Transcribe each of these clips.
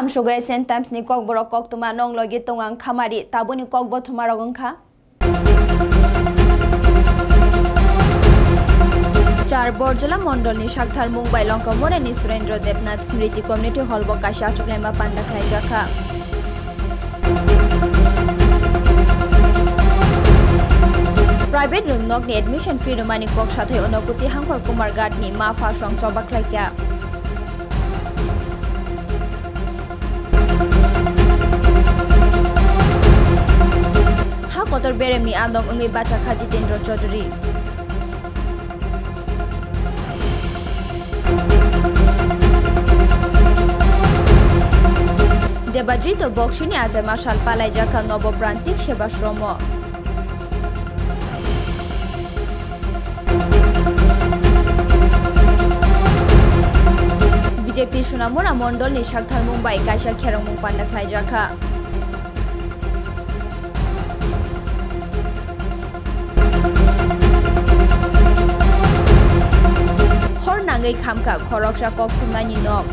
amshoga sen times ni kok borok kok tuma nong logi tongang khamari. Tabuni kok bo thuma rogong kha চার বরজলা মন্ডলনি শাকধার মুম্বাই লঙ্কা মোরেনি সুরেন্দ্র দেবনাথ স্মৃতি community হল বকাশা চুকলেমা পান্ডা খাই জাখা প্রাইভেট রুম নকনি এডমিশন ফি রুমানি কক সাথে অনুকুতি হাংকর কুমার গাডনি মা ফা সং চবাক kotor beremni andong ungi baca khaji tendro chaudhary দেবাদৃত বক্সিনী আজ মার্শাল পালাই জাখা নবপ্রান্তিক সেবাশ্রম বিজেপি সুনামুরা মন্ডল নিশাকধার মুম্বাই কাইসা খেরমুং পান্ডা খাই জাখা hor nangai khamka khoroksa kok thumnani nok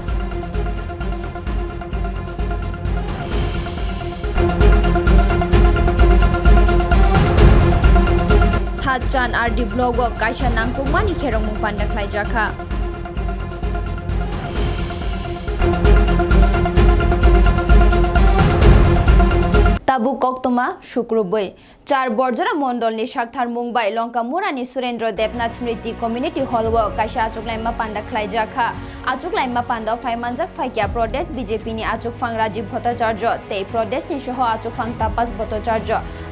সাতচান আর ডি ব্লগ কাইসা নাংকুমানি খেরংমু পান্ডা খাইজাখা তাবু কক্তমা শুক্রবৈ চার বর্জরা মন্ডলনি শাকথার মুম্বাই, লঙ্কা মুরানি, সুরেন্দ্র, দেবনাথ স্মৃতি, কমিউনিটি হলব কাইসা আচুকলাইমা পান্ডা খ্লাইজাখা আচুকলাইমা পান্ডা, ফাইমানজাক, ফাইকিয়া, প্রদেশ বিজেপিনি আচুকফাং রাজীব ভট্টাচার্য। তেই প্রদেশনি সহ আচুকফাং তাপাস ভট্টাচার্য।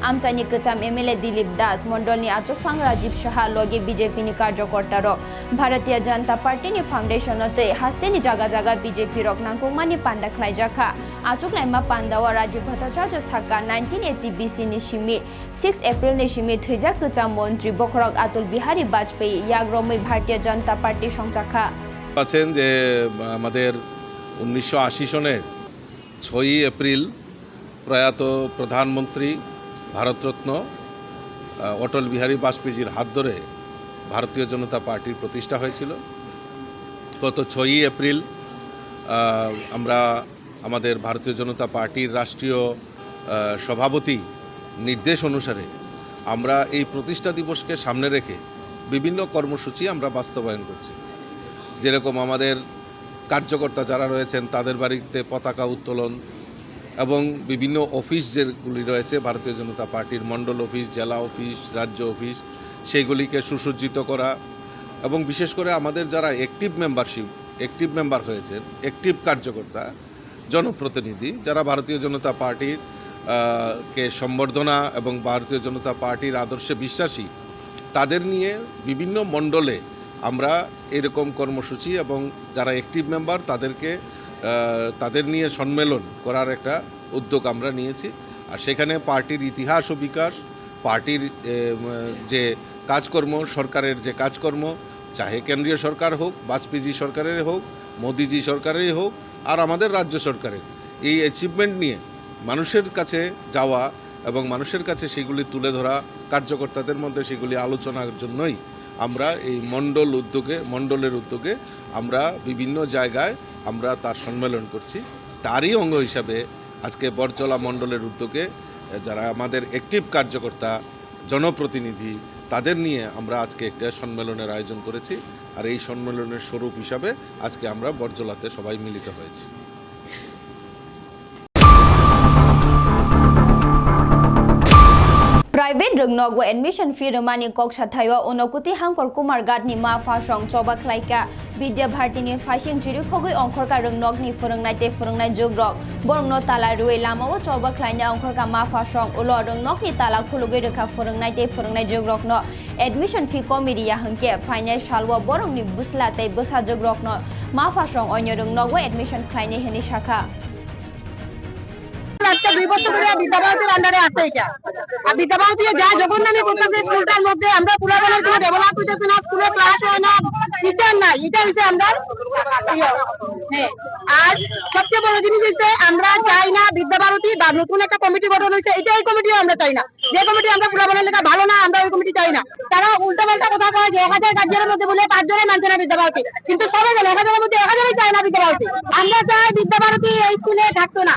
আমচাইনি কচাম এমএলএ দিলীপ দাস। মন্ডলনি আচুকফাং রাজীব সাহা, লগে বিজেপিনি কার্যকর্তারক ভারতীয় জনতা পার্টিনি ফাউন্ডেশনতে হাস্তেনি জাগা জাগা বিজেপি রক নাংকুমানি পান্ডা খ্লাইজাখা আচুকলাইমা পান্ডাওয়া রাজীব ভট্টাচার্য সাকা নাইনটিন এইটি বিসিনি Simi six April ni shimi thuijak kucham মন্ত্রী বখরক আতুল বিহারী বাজপেয়ী ইয়াগ্রমই ভারতীয় জনতা পার্টি সংচাখা আছেন যে, আমাদের উনিশশো সনের ছয়ই এপ্রিল প্রয়াত প্রধানমন্ত্রী ভারতরত্ন অটল বিহারী বাজপেয়ীজির হাত ধরে ভারতীয় জনতা পার্টির প্রতিষ্ঠা হয়েছিল। গত ছয়ই এপ্রিল আমরা আমাদের ভারতীয় জনতা পার্টির রাষ্ট্রীয় সভাপতি নির্দেশ অনুসারে আমরা এই প্রতিষ্ঠা দিবসকে সামনে রেখে বিভিন্ন কর্মসূচি আমরা বাস্তবায়ন করছি। যেরকম আমাদের কার্যকর্তা যারা রয়েছেন, তাদের বাড়িতে পতাকা উত্তোলন এবং বিভিন্ন অফিস যেগুলি রয়েছে, ভারতীয় জনতা পার্টির মণ্ডল অফিস, জেলা অফিস, রাজ্য অফিস, সেইগুলিকে সুসজ্জিত করা এবং বিশেষ করে আমাদের যারা অ্যাক্টিভ মেম্বারশিপ অ্যাক্টিভ মেম্বার হয়েছেন অ্যাক্টিভ কার্যকর্তা, জনপ্রতিনিধি, যারা ভারতীয় জনতা পার্টির কে সম্বর্ধনা এবং ভারতীয় জনতা পার্টির আদর্শে বিশ্বাসী, তাদের নিয়ে বিভিন্ন মণ্ডলে আমরা এরকম কর্মসূচি এবং যারা অ্যাক্টিভ মেম্বার তাদেরকে তাদের নিয়ে সম্মেলন করার একটা উদ্যোগ আমরা নিয়েছি। আর সেখানে পার্টির ইতিহাস ও বিকাশ, পার্টির যে কাজকর্ম, সরকারের যে কাজকর্ম, চাহে কেন্দ্রীয় সরকার হোক বাজপেয়ীজি সরকারের হোক, মোদিজি সরকারেরই হোক, আর আমাদের রাজ্য সরকারের, এই অ্যাচিভমেন্ট নিয়ে মানুষের কাছে যাওয়া এবং মানুষের কাছে সেগুলি তুলে ধরা কার্যকর্তাদের মধ্যে সেগুলি আলোচনার জন্যই আমরা এই মণ্ডল উদ্যোগে, মণ্ডলের উদ্যোগে আমরা বিভিন্ন জায়গায় আমরা তার সম্মেলন করছি। তারই অঙ্গ হিসাবে আজকে বরচলা মণ্ডলের উদ্যোগে যারা আমাদের অ্যাক্টিভ কার্যকর্তা, জনপ্রতিনিধি, তাদের নিয়ে আমরা আজকে একটা সম্মেলনের আয়োজন করেছি। আর এই সম্মেলনের স্বরূপ হিসাবে আজকে আমরা বরজলাতে সবাই মিলিত হয়েছি। প্রাইভেট রংনগো এডমিশন ফি রমানি কক সাথাইও অনুকুতি হাংকর কুমার গাডনি মা ফাসং চবা খ্লাইকা বিদ্যা ভারতীনি ফাইসিং চিরি খগৈ অংখরকা রংনগনি ফোরংনাই তে ফোরংনাই জogrok borongno tala rui lamao choba khlaina অংখরকা মা ফাসং উলো রংনগনি তালা খুলুগৈ রেখা ফোরংনাই তে ফোরংনাই jogrok no admission fee committee ya hangke final salwa borongni busla te busa jogrok no ma fasong onyo rungnogo admission khlaini heni দুই ইয়ে, হ্যাঁ আমরা চাই না বিদ্যাভারতী বা নতুন একটা কমিটি গঠন হয়েছে এটা এই কমিটিও আমরা চাই না। যে কমিটি আমরা পুরাতনের লেখা ভালো না আমরা ওই কমিটি চাই না। তারা উল্টা পাল্টা কথা কয় যে এক হাজার গার্জিয়ানের মধ্যে বলে পাঁচজনে মানছে না বিদ্যাভারতী। কিন্তু সবাই জানে এক হাজারের মধ্যে এক হাজারই চায় না বিদ্যাভারতী। আমরা চাই বিদ্যাভারতী এই স্কুলে থাকতো না।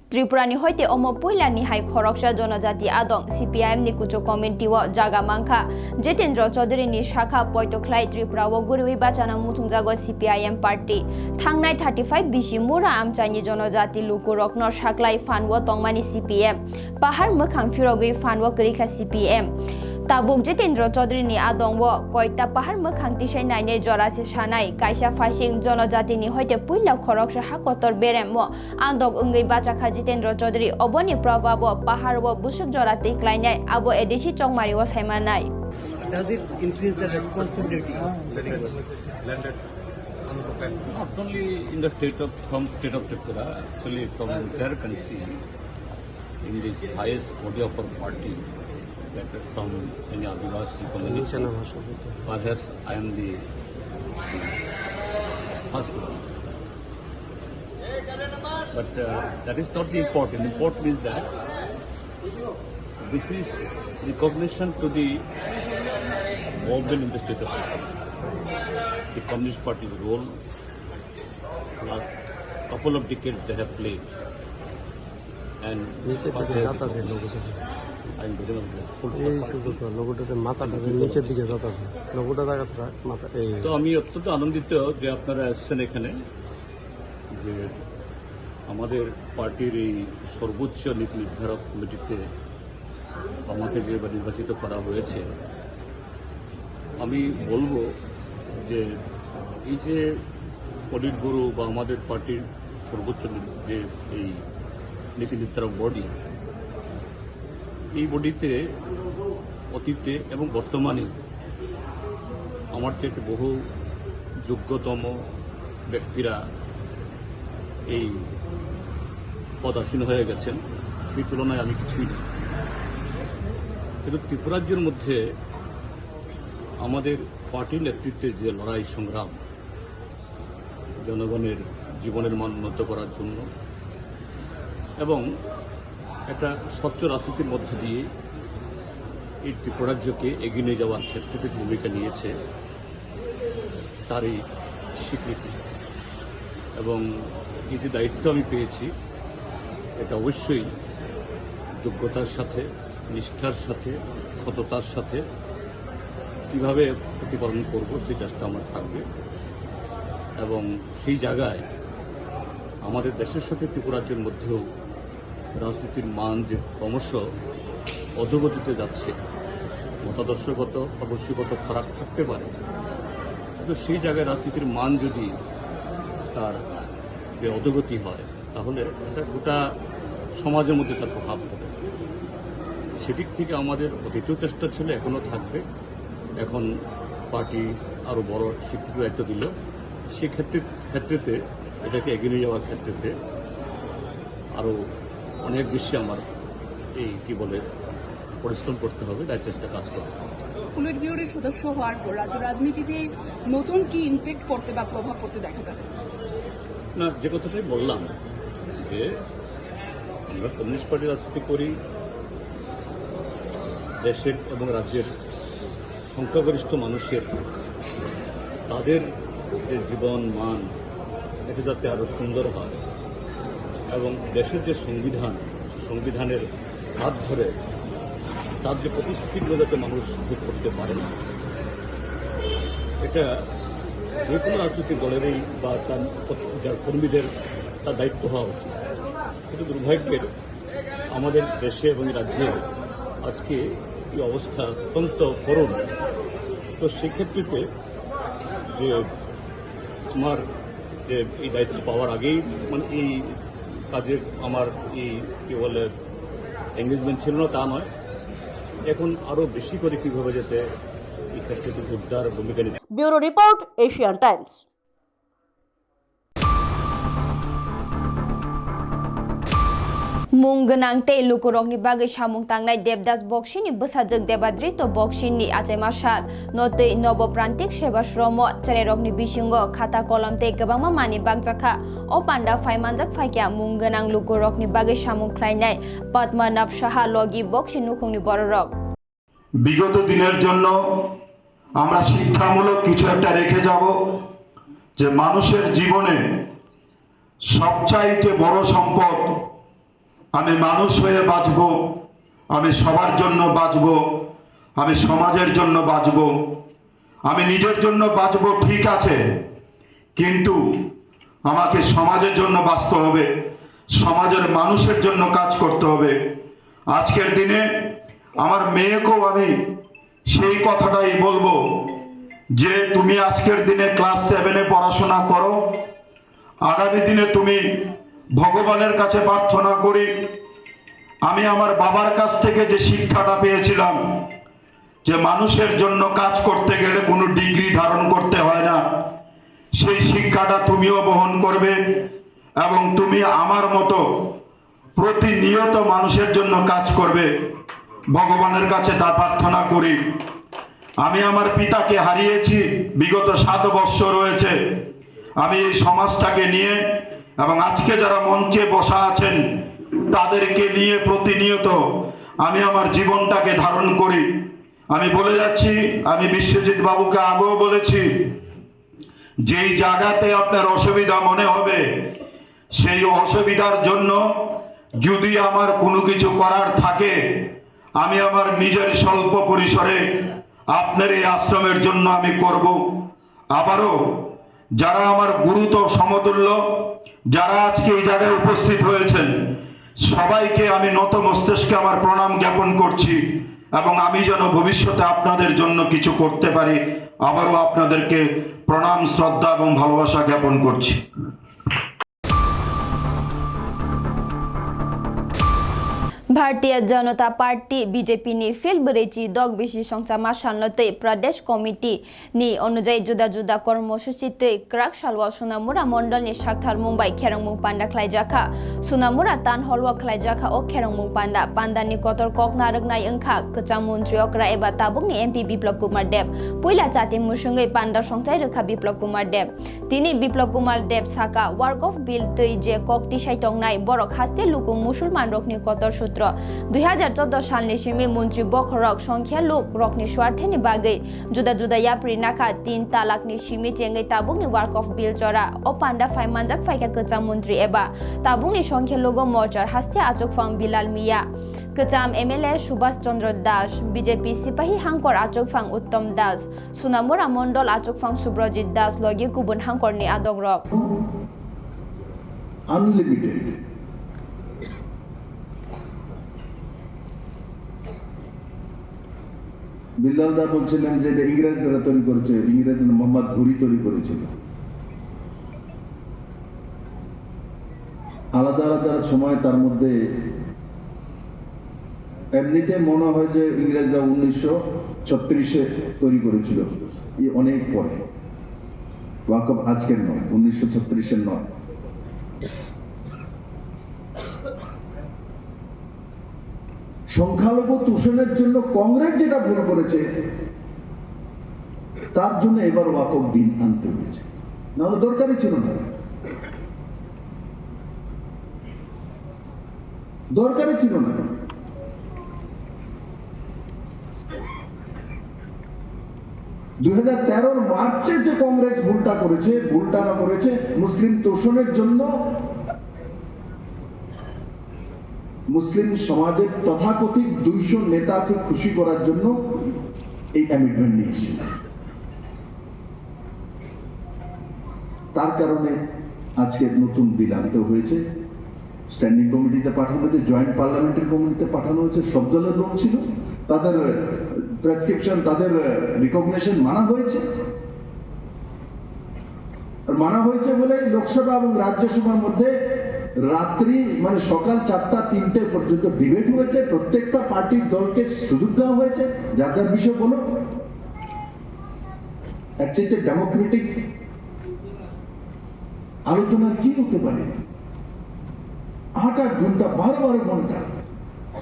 ত্রিপুরানি হইতে অম পইলা নিহাই খরকসা জনজাতি আদং, সিপিআইএম নি কুচো কমিটি ও জাগা মাংখা। জিতেন্দ্র চৌধুরী নি শাখা পয়টখলাই ত্রিপুরা ও গুরুই বাচানা মুথুংজাগো সিপিআইএম পার্টি। থাংনাই থার্টি ফাইভ বিশি মুরা আমচাইনি জনজাতি লুকু রকন শাকলাই ফানও তংমানি সিপিএম। পাহাড় মোখাং ফিরগুই ফানও করিখা CPM. tabung jitendra chaudhary adong adongwo koita pahar ma khangti shai shanai kaisa phasing jonojati ni hoite puila khorok sha hakotor berem mo andog ungi bacha kha jitendra chaudhary oboni prabhabo pahar wo busuk jorate klainai abo edeshi chongmari wo saimanai does it increase the responsibility? not only in the state of from state of Tripura actually from their country in this highest body of our party is from any Adivasi community, perhaps I am the first one. But uh, that is not the important. The important is that this is recognition to the movement in the state of. The Communist Party's role last couple of decades they have played. And এই শুধু তো লোগোটাতে মাথাটা নিচের দিকে যাতে লোগোটা জায়গাটা মাথা এই তো আমি অত্যন্ত আনন্দিত যে আপনারা এসেছেন এখানে যে আমাদের পার্টির এই সর্বোচ্চ নীতি নির্ধারক কমিটিতে আমাকে যে নির্বাচিত করা হয়েছে আমি বলব যে এই যে পলিট গুরু বা আমাদের পার্টির সর্বোচ্চ যে এই নীতি নির্ধারক বডি এই বডিতে, অতীতে এবং বর্তমানে আমার থেকে বহু যোগ্যতম ব্যক্তিরা এই পদাসীন হয়ে গেছেন। সেই তুলনায় আমি কিছুই না। কিন্তু ত্রিপুরাজ্যের মধ্যে আমাদের পার্টির নেতৃত্বে যে লড়াই সংগ্রাম, জনগণের জীবনের মান উন্নত করার জন্য এবং একটা স্বচ্ছ রাজনীতির মধ্য দিয়ে এই ত্রিপুরাজ্যকে এগিয়ে নিয়ে যাওয়ার ক্ষেত্রে ভূমিকা নিয়েছে, তারই স্বীকৃতি। এবং এই যে দায়িত্ব আমি পেয়েছি, এটা অবশ্যই যোগ্যতার সাথে, নিষ্ঠার সাথে, সততার সাথে কীভাবে প্রতিপালন করব সেই চেষ্টা আমার থাকবে। এবং সেই জায়গায় আমাদের দেশের সাথে ত্রিপুরাজ্যের মধ্যেও রাজনীতির মান যে ক্রমশ অধোগতিতে যাচ্ছে, মতাদর্শগত, অবশ্যগত ফারাক থাকতে পারে। কিন্তু সেই জায়গায় রাজনীতির মান যদি তার যে অধোগতি হয়, তাহলে এটা গোটা সমাজের মধ্যে তার প্রভাব পড়ে। সেদিক থেকে আমাদের দ্বিতীয় চেষ্টা ছিল এখনও থাকবে। এখন পার্টি আরও বড় স্বীকৃতি দায়িত্ব দিল। সেক্ষেত্রে ক্ষেত্রেতে এটাকে এগিয়ে নিয়ে যাওয়ার ক্ষেত্রেতে আরও অনেক বেশি আমার এই কি বলে পরিশ্রম করতে হবে দায়িত্বটা কাজ করতে হবে। পুলিট ব্যুরোর সদস্য হওয়ার পর রাজ্য রাজনীতিতে নতুন কি ইমপ্যাক্ট করতে বা প্রভাব পড়তে দেখা যাবে? না যে কথাটাই বললাম যে আমরা কমিউনিস্ট পার্টি রাজনীতি করি দেশের এবং রাজ্যের সংখ্যাগরিষ্ঠ মানুষের তাদের যে জীবন মান এটা যাতে আরও সুন্দর হয়। এবং দেশের যে সংবিধান, সংবিধানের হাত ধরে তার যে প্রতিশ্রুতিগুলো যাতে মানুষ ভোগ করতে পারে না, এটা যে কোনো রাজনৈতিক দলেরই বা তার যার কর্মীদের তার দায়িত্ব হওয়া উচিত। কিন্তু দুর্ভাগ্যের আমাদের দেশে এবং রাজ্যে আজকে এই অবস্থা অত্যন্ত করুণ। তো সেক্ষেত্রেতে যে আমার যে এই দায়িত্ব পাওয়ার আগেই মানে এই কাজে আমার এই, কি বলে এঙ্গেজমেন্ট ছিল না, তা নয়। এখন আরও বেশি করে কীভাবে যেতে কিছু উদ্ধার ভূমিকা নিতে bureau report Asian Times. Boxini besajak debadri to boxini achai masal note nobo prantik seba shromo charerok ni bisingo khata kolam te gabangma mani bagjaka o panda faimanjak faikya mung ganang lukurok ni bagay samung khlainai padmanab saha logi boxi nukhungni bororok বিগত দিনের জন্য আমরা শিক্ষামূলক কিছু একটা রেখে যাব যে মানুষের জীবনে সবচাইতে বড় সম্পদ আমি মানুষ হয়ে বাঁচব। আমি সবার জন্য বাঁচব। আমি সমাজের জন্য বাঁচব। আমি নিজের জন্য বাঁচব, ঠিক আছে। কিন্তু আমাকে সমাজের জন্য বাঁচতে হবে। সমাজের মানুষের জন্য কাজ করতে হবে। আজকের দিনে আমার মেয়েকেও আমি সেই কথাটাই বলব যে, তুমি আজকের দিনে ক্লাস সেভেনে পড়াশোনা করো। আগামী দিনে তুমি ভগবানের কাছে প্রার্থনা করি, আমি আমার বাবার কাছ থেকে যে শিক্ষাটা পেয়েছিলাম, যে মানুষের জন্য কাজ করতে গেলে কোনো ডিগ্রি ধারণ করতে হয় না, সেই শিক্ষাটা তুমিও বহন করবে এবং তুমি আমার মতো প্রতিনিয়ত মানুষের জন্য কাজ করবে। ভগবানের কাছে তা প্রার্থনা করি। আমি আমার পিতাকে হারিয়েছি, বিগত সাত বৎসর রয়েছে। আমি এই সমাজটাকে নিয়ে এবং আজকে যারা মঞ্চে বসা আছেন, তাদেরকে নিয়ে প্রতিনিয়ত আমি আমার জীবনটাকে ধারণ করি। আমি বলে যাচ্ছি, আমি বিশ্বজিৎ বাবুকে আগেও বলেছি, যেই জায়গাতে আপনার অসুবিধা মনে হবে, সেই অসুবিধার জন্য যদি আমার কোনো কিছু করার থাকে, আমি আমার নিজের স্বল্প পরিসরে আপনার এই আশ্রমের জন্য আমি করব। আবারও যারা আমার গুরুত্ব সমতুল্য যারা আজকে এই জায়গায় উপস্থিত হয়েছেন, সবাইকে আমি নত মস্তিষ্কে আমার প্রণাম জ্ঞাপন করছি এবং আমি যেন ভবিষ্যতে আপনাদের জন্য কিছু করতে পারি, আবারও আপনাদেরকে প্রণাম, শ্রদ্ধা এবং ভালোবাসা জ্ঞাপন করছি। ভারতীয় भारतीय जनता पार्टी बीजेपीनी फेलबरेची দগ বেশি সংখ্যা মাসান্নতে প্রদেশ কমিটি নি অনুযায়ী জুদা জুদা কর্মসূচিতে ক্রাক সালওয়া সুনামুরা মন্ডল নি সাক্ষার মুম্বাই খেরংমুং পান্ডা খ্লাইজাখা সুনামুরা তান হলওয়া খ্লাইজাখা ও খেরংমুং পান্ডা। পান্ডা নি কতর কক নারগনাই অংখা কচা মন্ত্রী অকরা এবা তাবুং নি এমপি বিপ্লব কুমার দেব। পুইলা চাতি মুসঙ্গে পান্ডা সংচাই রেখা বিপ্লব কুমার দেব। তিনি বিপ্লব কুমার দেব সাকা ওয়ার্ক অফ বিল তৈ যে কক টি টিসাই নাই, বরক হাস্তে লুকু মুসলমান রক নি কতর সূত্র रकनि कतर सूत्र दुई हजार चौध सालनि सिमी मन्त्रि बखरक संख्या लोक रकनि स्वार्थनि बागै जुदा जुदा याप्रि नाखा तीन तालाकनि सिमी चेंगै ताबुकनि वार्क अफ बिल चरा ओ पान्डा फाइ मानजाक फाइका कचा मन्त्रि एबा ताबुकनि संख्या लोगो मर्चार हास्ते आचोकफां बिलाल मिया कचाम एमएलए सुभाष चन्द्र दास बिजेपि सिपाही हांकर आचोकफां उत्तम दास सुनामुरा मण्डल आचोकफां सुब्रजित दास लगे गुबुन हांकरनि आदक रक আনলিমিটেড বিল্লালদা বলছিলেন যে এটা ইংরেজরা তৈরি করেছে, ইংরেজ মোহাম্মদ ঘুরি তৈরি করেছিল। আলাদা আলাদা সময় তার মধ্যে এমনিতে মনে হয় যে ইংরেজরা উনিশশো ছত্রিশে তৈরি করেছিল, এই অনেক পরে। ওয়াকফ আজকের নয়, উনিশশো ছত্রিশের নয়। সংখ্যালঘু তুষণের জন্য কংগ্রেস যেটা ভুল করেছে, তার জন্য এবার ওয়াকফ বিল আনতে হয়েছে। নাহলে দরকারই ছিল না। দরকারই ছিল না। দুই হাজার মার্চে যে কংগ্রেস ভুলটা করেছে, ভুলটা না করেছে, মুসলিম তোষণের জন্য মুসলিম সমাজের তথাকথিত দুইশো নেতাকে খুশি করার জন্য এই অ্যামেন্ডমেন্ট নিয়ে এসেছিল তার কারণে আজকে নতুন বিল আনতে হয়েছে। স্ট্যান্ডিং কমিটিতে পাঠানো হয়েছে জয়েন্ট পার্লামেন্টারি কমিটিতে পাঠানো হয়েছে, সব দলের লোক ছিল। তাদের প্রেসক্রিপশন তাদের রিকগনেশন মানা হয়েছে। মানা হয়েছে বলে লোকসভা এবং রাজ্যসভার মধ্যে রাত্রি মানে সকাল চারটা তিনটে পর্যন্ত ডিবেট হয়েছে প্রত্যেকটা পার্টির দলকে সুযোগ দেওয়া হয়েছে যার যার বিষয় বলো এর চাইতে ডেমোক্রেটিক আলোচনা কি হতে পারে আট আট ঘন্টা বারো বারো ঘন্টা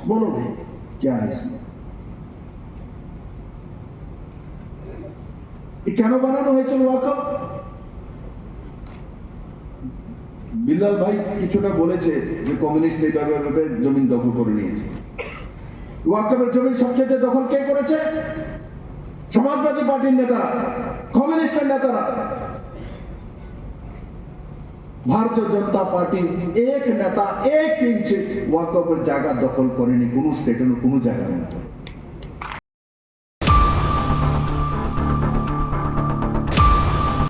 বলো ভাই क्या है इसमें এ কেন বানানো হয়েছিল ওয়াকফ বিল্লাল ভাই কিছুটা বলেছে যে কমিউনিস্ট এইভাবে এভাবে জমিন দখল করে নিয়েছে। ওয়াকফের জমিন সবচেয়ে দখল কে করেছে? সমাজবাদী পার্টির নেতারা, কমিউনিস্টের নেতারা। ভারতীয় জনতা পার্টি এক নেতা এক ইঞ্চি ওয়াকফের জায়গা দখল করেনি, কোনো স্টেটের কোনো জায়গার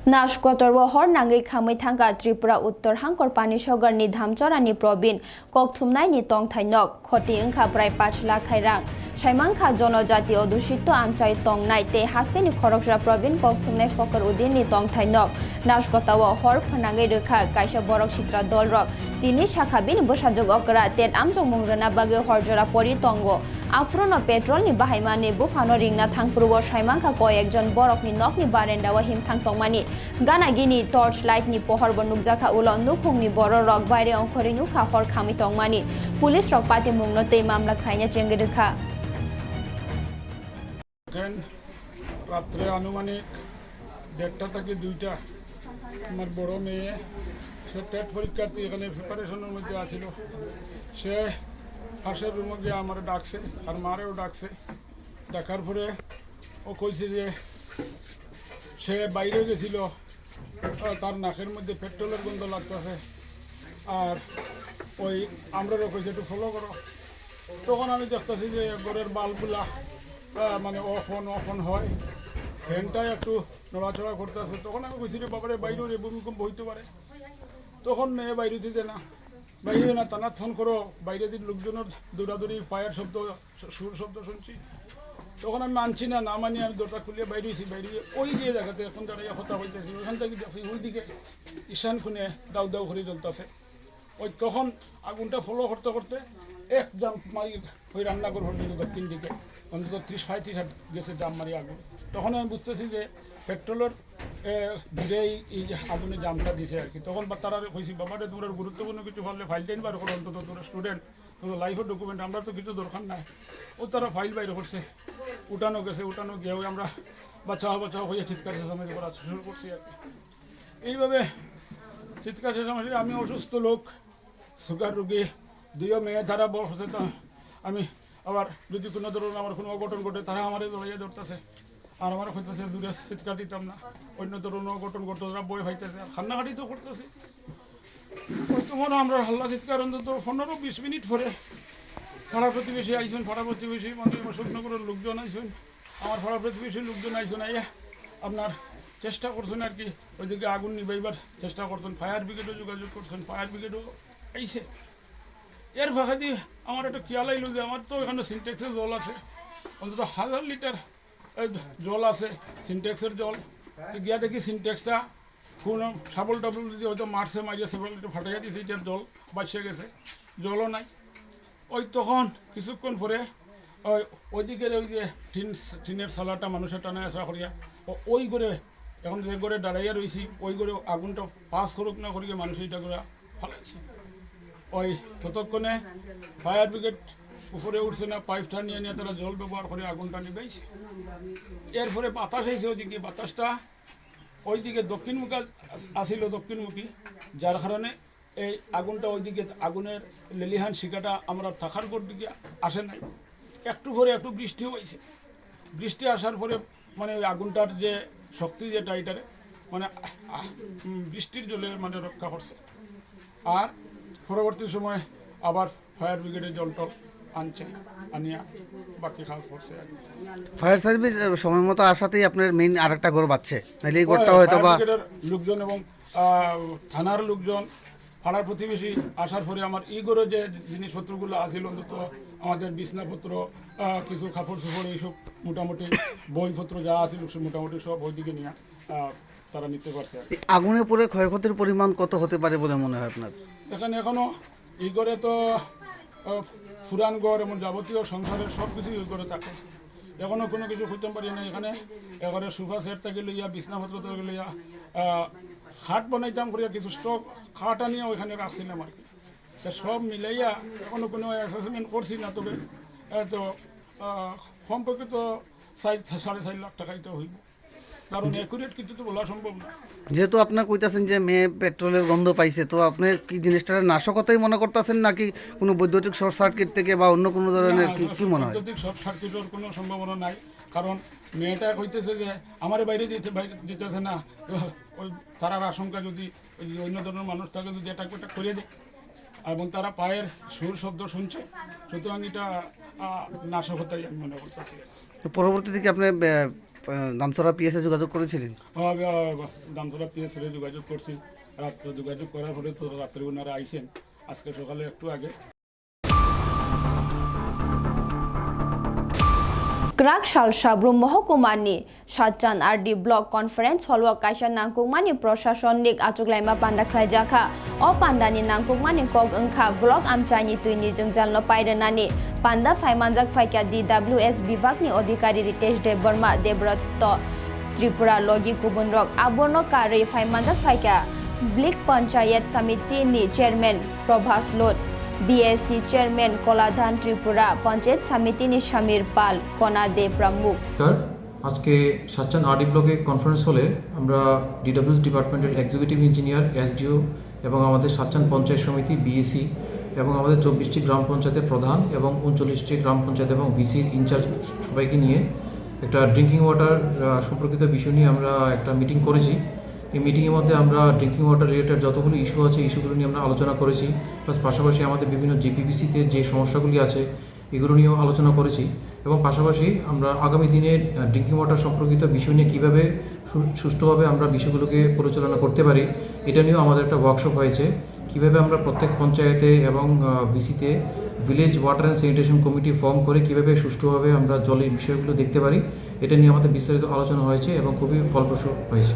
মধ্যে নাশকতর হর নাঙ্গै খাमै থাঙ্গা ত্রিপুরা, উত্তর হাঙ্কর পানি সগরনি ধামচরানি প্রবীণ ককথুমনাইনি তংথাইনক খতি ওংখা প্রায় পাঁচ লাখ খাইরাং সাইমাংখা জনজাতি অধ্যুষিত তংনাই তে হাস্তেনি খরকরা প্রবীণ ককথুমনাই ফকর উদিননি তংথাইনক নাশকতাও হর ফনাঙ্গै রেখা কাইসা বরক চিত্রা দলরক তিনি শাখা বিনি বসাযোগ অকরা তেত আমজং মুংরনা বাগে হরজরা পরি তঙ্গ আফ্রন পেট্রোলনি বাহাইমানি বুফানো রিংনা থাংফুরুব সাইমাংখা কয়েকজন বরকনি নকনি বারেন্দাওয়া হিমথাং তংমানি গানাগিনি টর্চ লাইটনি পহর বনুকজাখা উলন নুখুংনি বড় রক বাইরে অংখরি নুখা হর খামি তংমানি পুলিশ রক পাতি মুংনতে মামলা খাইনা চেঙ্গে রেখা রাত্রে আনুমানিক দেড়টা থেকে দুইটা। আমার বড় মেয়ে, সে টেট পরীক্ষার্থী এখানে প্রিপারেশনের মধ্যে আছিল। সে পাশের রুমে গিয়ে আমার ডাকছে, আর মারেও ডাকছে। ডাকার পরে ও কইছে যে, সে বাইরে গেছিল তার নাকের মধ্যে পেট্রোলের গন্ধ লাগতেছে। আর ওই আমরাও কইছে, একটু ফলো করো। তখন আমি দেখতেছি যে ঘরের বাল্বগুলা মানে অফ অন অফ অন হয়। ফ্যানটা একটু নড়াচড়া করতেছে তখন আমি কইছি যে, বাবারে, বাইরে রে ভূমিকম্প হইতে পারে। তখন মেয়ে বাইরে দিতে না। বাইরে না টানাত ফোন করো। বাইরে দিন লোকজনের দৌড়াদৌড়ি, পায়ের শব্দ, সুর শব্দ শুনছি। তখন আমি মানছি না না মানি আমি দরজা খুলিয়ে বাইরে হয়েছি বাইরে ওই দিয়ে জায়গাতে এখন দাঁড়িয়ে কথা হইতেছি ওখান থেকে দেখছি ওই দিকে ঈশান খুনে দাউ দাউ করে জ্বলতেছে। ওই তখন আগুনটা ফলো করতে করতে এক জাম্প মারি, ওই রান্নাঘর দিকে দক্ষিণ দিকে। অন্তত ত্রিশ পঁয়ত্রিশ হাত গেছে জাম মারি আগুন। তখন আমি বুঝতেছি যে পেট্রোলের দিকেই এই যে আগুনে জামটা দিছে আর কি। তখন তারা কইছি বাবারে তোমরা গুরুত্বপূর্ণ কিছু হলে ফাইল টাইন বার করো, অন্তত তোর স্টুডেন্ট তোর লাইফের ডকুমেন্ট আমরা তো কিছু দরকার নাই। ও তারা ফাইল বাইরে করছে। উঠানো গেছে, উঠানো গিয়ে আমরা বাচ্চা বাচ্চা হয়ে চিৎকার চেঁচামেচি করা শুরু করছি আর কি। এইভাবে চিৎকার চেঁচামেচি আমি অসুস্থ লোক, সুগার রুগী দুইও মেয়ে তারা বড় সচেতন আমি আবার যদি কোনো ধরুন আমার কোনো অঘটন ঘটে, তারা আমার দৌড়াইয়া ধরতেছে। আর আমার হইতেছে দূরে চিৎকার দিতাম না। অন্য ধরুন অঘটন ঘটতো তারা বই খাইতেছে আর খান্নাখাটি তো করতেছি। তোমার আমরা হাল্লা চিৎকার অন্তত পনেরো বিশ মিনিট পরে পাড়া প্রতিবেশী আইসুন, পাড়া প্রতিবেশী মানে অশোকনগরের লোকজন আইসুন, আমার পাড়া প্রতিবেশী লোকজন আইসুন, আইয়া আপনার চেষ্টা করছেন আর কি। ওইদিকে আগুন নিবাইবার চেষ্টা করছেন, ফায়ার ব্রিগেডও যোগাযোগ করছেন, ফায়ার ব্রিগেডও আইসে এর ফাঁকা দিয়ে আমার একটা খেয়াল আইলো যে আমার তো এখানে সিনটেক্সের জল আছে। অন্তত হাজার লিটার জল আছে সিনটেক্সের জল। তো গিয়া দেখি সিনটেক্সটা কোনো সাবল টাবল যদি হয়তো মারছে মারিয়ে সেবল ফাটাইয়া দিয়েছে এটার জল বাঁচিয়ে গেছে, জলও নাই। ওই তখন কিছুক্ষণ পরে, ওই ওইদিকে ওই যে টিন, টিনের সালাটা মানুষের টানে আসা করিয়া ওই করে এখন যে করে দাঁড়াইয়া রয়েছি ওই করে আগুনটা পাস করুক না করিয়া মানুষ এইটা করে ফালাইছে। ওই ততক্ষণে ফায়ার ব্রিগেড উপরে উঠছে না, পাইপটা নিয়ে নিয়ে তারা জল ব্যবহার করে আগুনটা নিবেছে এরপরে বাতাস হয়েছে ওইদিকে, বাতাসটা ওইদিকে দক্ষিণমুখী আস- আসিল দক্ষিণমুখী, যার কারণে এই আগুনটা ওইদিকে, আগুনের লেলিহান শিকাটা আমরা থাকার পর দিকে আসে নাই। একটু পরে একটু বৃষ্টি হয়েছে। বৃষ্টি আসার পরে মানে ওই আগুনটার যে শক্তি যেটা এটারে মানে বৃষ্টির জলে মানে রক্ষা করছে। আর পরবর্তী সময় আবার ফায়ার ব্রিগেডের জল টল আনছে আনিয়া বাকি কাজ করছে ফায়ার সার্ভিস সময় মতো আসাতেই আপনার মেইন আর একটা ঘর বাচ্ছে। নাহলে এই ঘরটা হয়তো বা লোকজন এবং থানার লোকজন পাড়ার প্রতিবেশী আসার পরে আমার ই ইগোরও যে জিনিসপত্রগুলো আছিল অন্তত আমাদের বিছনাপত্র কিছু কাপড় চোপড় এইসব মোটামুটি বইপত্র যা আছিল সে মোটামুটি সব ওইদিকে নিয়ে তারা নিতে পারছে আগুনে পড়ে ক্ষয়ক্ষতির পরিমাণ কত হতে পারে বলে মনে হয় আপনার? এখানে এখনও এই ঘরে তো আহ, ফুরান ঘর যাবতীয় সংসারের সব কিছুই এই ঘরে থাকে। এখনও কোনো কিছু করতে পারি না এখানে। এবারে সোফা সেট থেকে লইয়া বিছনাপত্র থেকে লইয়া খাট বানাইতাম করিয়া কিছু স্টক খাট আনিয়া ওইখানে রাখছিলাম আর কি। সব মিলাইয়া এখনও কোনো অ্যাসেসমেন্ট করছি না তবে তো আহ, কমপক্ষে তো সাড়ে চার লাখ টাকাই তো হইব। কারণ কিছু তো বলা সম্ভব না। যেহেতু আপনার কইতাছেন যে মেয়ে পেট্রোলের গন্ধ পাইছে তো আপনি কি জিনিসটা নাশকতাই মনে করতেছেন নাকি কোনো বৈদ্যুতিক শর্ট সার্কিট থেকে বা অন্য কোনো ধরনের কি কি মনে হয়? বৈদ্যুতিক শর্ট সার্কিটের কোনো সম্ভাবনা নাই কারণ মেয়েটা কইতেছে যে আমার বাইরে দিতে বাইরে দিতেছে না। ওই তারার আশঙ্কা যদি অন্য ধরনের মানুষ থাকে যদি এটা একটা করে দেয়। এবং তারা পায়ের সুর শব্দ শুনছে সুতরাং এটা নাশকতাই আমি মনে করতেছি। পরবর্তীতে কি আপনি দামচড়া পিএসএ যোগাযোগ করেছিলেন? দামতলা পিএসএ যোগাযোগ করছি। রাত্রে যোগাযোগ করার পরে তো রাত্রে ওনারা আইসেন। আজকে সকালে একটু আগে। Krak Shal Shabru মহকুমানি সাতচান আরডি ব্লক কনফারেন্স হলওয়া কাইসা নাংকুকমানি প্রশাসনিক আচুকলাইমা পান্ডা খ্লাইজাখা অ পান্ডানি নাংকুকমানি কক ওংখা ব্লক আমচাইনি তুইনি जों জানলো পাইরেনানি পান্ডা ফাইমানজাক ফাইকা ডিডব্লিউএস বিভাগনি অধিকারী রিতেশ দেববর্মা দেবরত্ত ত্রিপুরা লগি গুবুন রক আবর্ণ কারি ফাইমানজাক ফাইকা ব্লিক পঞ্চায়েত সমিতিনি চেয়ারম্যান প্রভাস লোট বিএসসি চেয়ারম্যান কলাধান ত্রিপুরা পঞ্চায়েত সমিতিনি সমীর পাল কনা দে প্রমুখ স্যার আজকে সাচ্চান আরডি ব্লকে কনফারেন্স হলে আমরা ডিডব্লিউএস ডিপার্টমেন্টের এক্সিকিউটিভ ইঞ্জিনিয়ার এসডিও এবং আমাদের সাচ্চান পঞ্চায়েত সমিতি বিএসি এবং আমাদের চব্বিশটি গ্রাম পঞ্চায়েতের প্রধান এবং উনচল্লিশটি গ্রাম পঞ্চায়েত এবং ভিসির ইনচার্জ সবাইকে নিয়ে একটা ড্রিঙ্কিং ওয়াটার সম্পর্কিত বিষয় নিয়ে আমরা একটা মিটিং করেছি। এই মিটিংয়ের মধ্যে আমরা ড্রিঙ্কিং ওয়াটার রিলেটেড যতগুলো ইস্যু আছে ইস্যুগুলো নিয়ে আমরা আলোচনা করেছি। প্লাস পাশাপাশি আমাদের বিভিন্ন জিপিবিসিতে যে সমস্যাগুলি আছে, এগুলো নিয়েও আলোচনা করেছি। এবং পাশাপাশি আমরা আগামী দিনে ড্রিঙ্কিং ওয়াটার সম্পর্কিত বিষয় নিয়ে কীভাবে সুষ্ঠুভাবে আমরা বিষয়গুলোকে পরিচালনা করতে পারি, এটা নিয়েও আমাদের একটা ওয়ার্কশপ হয়েছে। কীভাবে আমরা প্রত্যেক পঞ্চায়েতে এবং ভিসিতে village water and sanitation committee form করে কীভাবে সুষ্ঠুভাবে আমরা জলের বিষয়গুলো দেখতে পারি, এটা নিয়ে আমাদের বিস্তারিত আলোচনা হয়েছে এবং খুবই ফলপ্রসূ হয়েছে।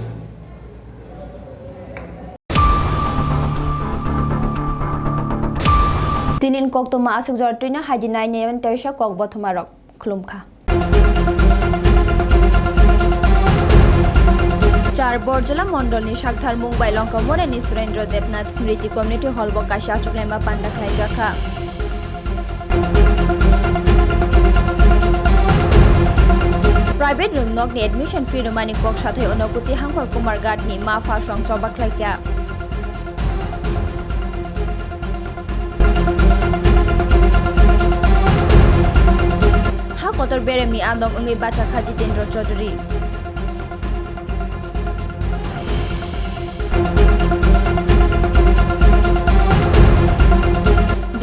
tinin kok to ma asuk jor trina hajinai nyen taisha kok bothoma rok khulumkha চার বরজলা মন্ডল নিশাকধার মুম্বাই লঙ্কমরে নি সুরেন্দ্র দেবনাথ স্মৃতি কমিউনিটি হল বকাশে আচুকলেমা পান্ডা খাই জাখা প্রাইভেট রুম নগ্নি এডমিশন ফি রুমানি কক সাথে অনুকুতি হাঙ্কর Kumar গাডনি মাফা সংচ বাকলাইকা kotor beremi andong engi baca Haji Tendro Choudhury.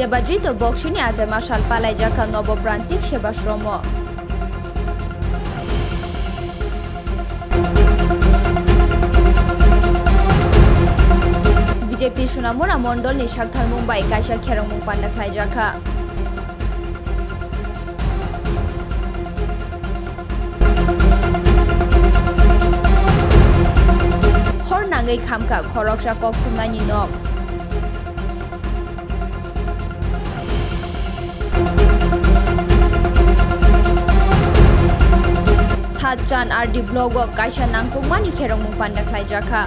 দেবাদৃত বক্সিনী আজ মাসাল পালাই জাখা নবপ্রান্তিক সেবাশ্রম বিজেপি সুনামুরা মন্ডল নিশাক মুম্বাই কাইসা খেরং মুং পান্না থাই জাখা খেরংমুং পান্ডা খাইজাখা হর নাঙ্গै খামকা খরকসা কক খুমনানি নক সাতচান আর ডি ব্লগ কাইসা নাংকুমানি খেরংমুং পান্ডা খাইজাখা